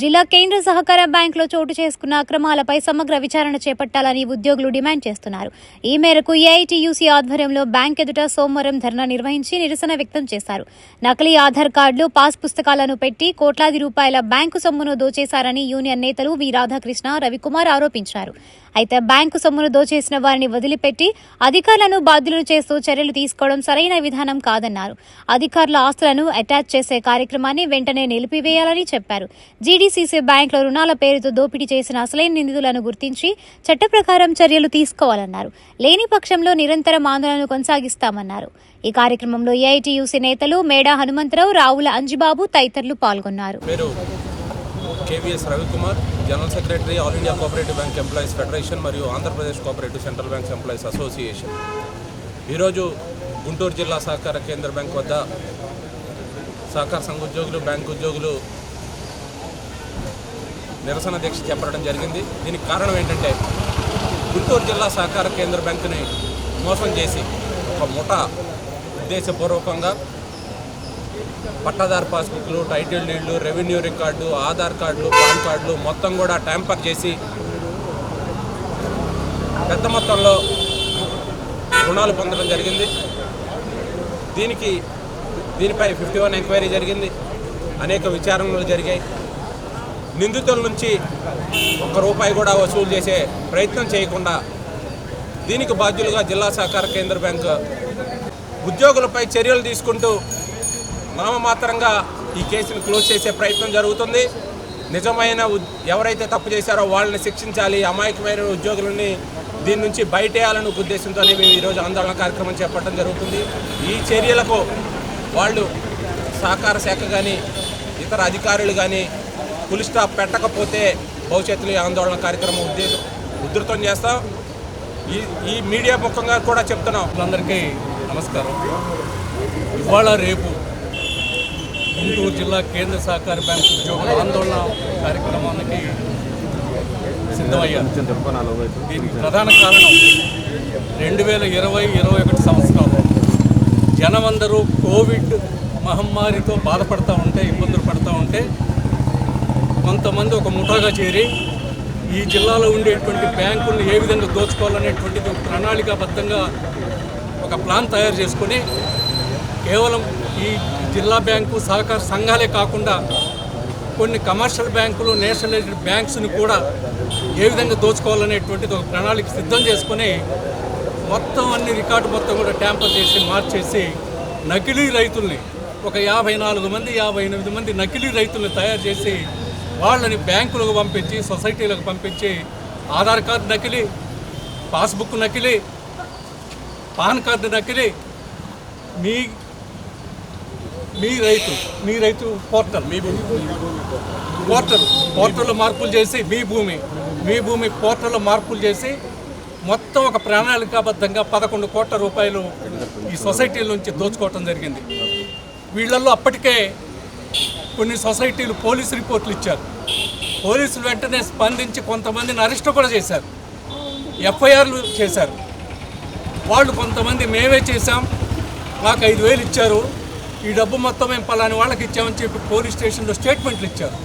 జిల్లా కేంద్ర సహకార బ్యాంకులో చోటు చేసుకున్న అక్రమాలపై సమగ్ర విచారణ చేపట్టాలని ఉద్యోగులు డిమాండ్ చేస్తున్నారు. ఈ మేరకు ఏఐటీయూసీ ఆధ్వర్యంలో బ్యాంక్ ఎదుట సోమవారం ధర్నా నిర్వహించి నిరసన వ్యక్తం చేశారు. నకిలీ ఆధార్ కార్డులు పాస్ పుస్తకాలను పెట్టి కోట్లాది రూపాయల బ్యాంకు సొమ్మును దోచేశారని యూనియన్ నేతలు వి రాధాకృష్ణ రవికుమార్ ఆరోపించారు. అయితే బ్యాంకు సొమ్మును దోచేసిన వారిని వదిలిపెట్టి అధికారులను బాధ్యులను చేస్తూ చర్యలు తీసుకోవడం సరైన విధానం కాదన్నారు. అధికారుల ఆస్తులను అటాచ్ చేసే కార్యక్రమాన్ని వెంటనే నిలిపివేయాలని చెప్పారు. జీడీసీసీ బ్యాంకులో రుణాల పేరుతో దోపిడీ చేసిన అసలైన నిందితులను గుర్తించి చట్ట ప్రకారం చర్యలు తీసుకోవాలన్నారు. లేని పక్షంలో నిరంతరం ఆందోళనలు కొనసాగిస్తామన్నారు. ఈ కార్యక్రమంలో ఏఐటియూసీ నేతలు మేడా హనుమంతరావు రావుల అంజిబాబు తదితరులు పాల్గొన్నారు. KVS Ravikumar general secretary all India cooperative bank employees federation మరియు Andhra Pradesh cooperative central banks employees association. ఈరోజు గుంటూరు జిల్లా సహకార కేంద్ర బ్యాంక్ వద్ద సహకార సంఘ ఉద్యోగులు బ్యాంక్ ఉద్యోగులు నిరసన దీక్ష చేపట్టడం జరిగింది. దీనికి కారణం ఏంటంటే గుంటూరు జిల్లా సహకార కేంద్ర బ్యాంకుని మోసం చేసి ఒక ముఠ ఉద్దేశపూర్వకంగా పట్టాదారు పాస్బుక్లు టైటిల్ డీడ్లు రెవెన్యూ రికార్డు ఆధార్ కార్డులు పాన్ కార్డులు మొత్తం కూడా ట్యాంపర్ చేసి పెద్ద మొత్తంలో రుణాలు పొందడం జరిగింది. దీనికి దీనిపై ఫిఫ్టీ వన్ ఎంక్వైరీ జరిగింది. అనేక విచారణలు జరిగాయి. నిందితుల నుంచి ఒక్క రూపాయి కూడా వసూలు చేసే ప్రయత్నం చేయకుండా దీనికి బాధ్యులుగా జిల్లా సహకార కేంద్ర బ్యాంక్ ఉద్యోగులపై చర్యలు తీసుకుంటూ నామమాత్రంగా ఈ కేసును క్లోజ్ చేసే ప్రయత్నం జరుగుతుంది. నిజమైన ఉద్- ఎవరైతే తప్పు చేశారో వాళ్ళని శిక్షించాలి అమాయకమైన ఉద్యోగులని దీని నుంచి బయటేయాలనే ఉద్దేశంతోనే మేము ఈరోజు ఆందోళన కార్యక్రమం చేపట్టడం జరుగుతుంది. ఈ చర్యలకు వాళ్ళు సహకార శాఖ కానీ ఇతర అధికారులు కానీ ఫుల్ స్టాప్ పెట్టకపోతే భవిష్యత్తులో ఈ ఆందోళన కార్యక్రమం ఉద్దేశం ఉధృతం చేస్తాం. ఈ ఈ మీడియా ముఖంగా కూడా చెప్తున్నాం. అందరికీ నమస్కారం. ఇవాళ రేపు గుంటూరు జిల్లా కేంద్ర సహకార బ్యాంక్ ఉద్యోగుల ఆందోళన కార్యక్రమానికి సిద్ధమయ్యారు. దీనికి ప్రధాన కారణం రెండు వేల ఇరవై ఇరవై ఒకటి సంవత్సరంలో జనమందరూ కోవిడ్ మహమ్మారితో బాధపడుతూ ఉంటే ఇబ్బందులు పడుతూ ఉంటే కొంతమంది ఒక ముఠాగా చేరి ఈ జిల్లాలో ఉండేటువంటి బ్యాంకులను ఏ విధంగా దోచుకోవాలనేటువంటిది ఒక ప్రణాళికాబద్ధంగా ఒక ప్లాన్ తయారు చేసుకొని కేవలం ఈ జిల్లా బ్యాంకు సహకార సంఘాలే కాకుండా కొన్ని కమర్షియల్ బ్యాంకులు నేషనలైజ్డ్ బ్యాంక్స్ని కూడా ఏ విధంగా దోచుకోవాలనేటువంటిది ఒక ప్రణాళిక సిద్ధం చేసుకొని మొత్తం అన్ని రికార్డు మొత్తం కూడా ట్యాంపర్ చేసి మార్చేసి నకిలీ రైతుల్ని ఒక యాభై నాలుగు మంది యాభై ఎనిమిది మంది నకిలీ రైతుల్ని తయారు చేసి వాళ్ళని బ్యాంకులకు పంపించి సొసైటీలకు పంపించి ఆధార్ కార్డు నకిలీ పాస్బుక్ నకిలీ పాన్ కార్డు నకిలీ మీ మీ రైతు మీ రైతు పోర్టల్. మీ భూమి పోర్టల్ పోర్టల్లో మార్పులు చేసి మీ భూమి మీ భూమి పోర్టల్లో మార్పులు చేసి మొత్తం ఒక ప్రణాళికాబద్ధంగా పదకొండు కోట్ల రూపాయలు ఈ సొసైటీల నుంచి దోచుకోవటం జరిగింది. వీళ్ళల్లో అప్పటికే కొన్ని సొసైటీలు పోలీసు రిపోర్ట్లు ఇచ్చారు. పోలీసులు వెంటనే స్పందించి కొంతమందిని అరెస్ట్ కూడా చేశారు. ఎఫ్ఐఆర్లు చేశారు. వాళ్ళు కొంతమంది మేమే చేశాం. మాకు ఐదు వేలు ఇచ్చారు. ఈ డబ్బు మొత్తం మేము పలాని వాళ్ళకి ఇచ్చామని చెప్పి పోలీస్ స్టేషన్లో స్టేట్మెంట్లు ఇచ్చారు.